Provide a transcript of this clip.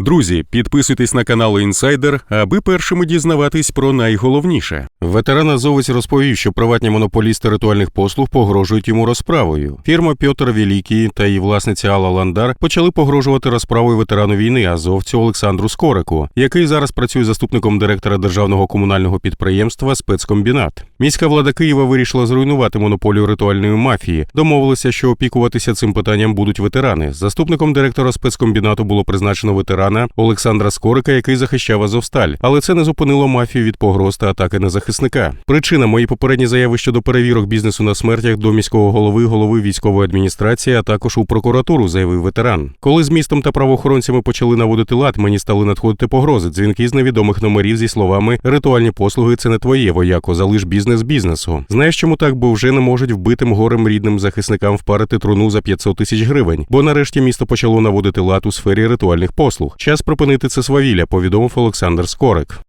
Друзі, підписуйтесь на канал Інсайдер, аби першими дізнаватись про найголовніше. Ветеран Азовець розповів, що приватні монополісти ритуальних послуг погрожують йому розправою. Фірма Пьотр Великий та її власниця Алла Ландар почали погрожувати розправою ветерану війни азовцю Олександру Скорику, який зараз працює заступником директора державного комунального підприємства Спецкомбінат. Міська влада Києва вирішила зруйнувати монополію ритуальної мафії. Домовилися, що опікуватися цим питанням будуть ветерани. Заступником директора спецкомбінату було призначено ветерана Олександра Скорика, який захищав Азовсталь. Але це не зупинило мафію від погроз та атаки на захисника. Причина мої попередні заяви щодо перевірок бізнесу на смертях до міського голови, голови військової адміністрації, а також у прокуратуру, заявив ветеран. Коли з містом та правоохоронцями почали наводити лад, мені стали надходити погрози. Дзвінки з невідомих номерів зі словами ритуальні послуги це не твоє вояко, залиш бізнес бізнесу. Знаєш, чому так? Бо вже не можуть вбитим горем рідним захисникам впарити труну за 500 тисяч гривень. Бо нарешті місто почало наводити лад у сфері ритуальних послуг. Час припинити це свавілля, повідомив Олександр Скорик.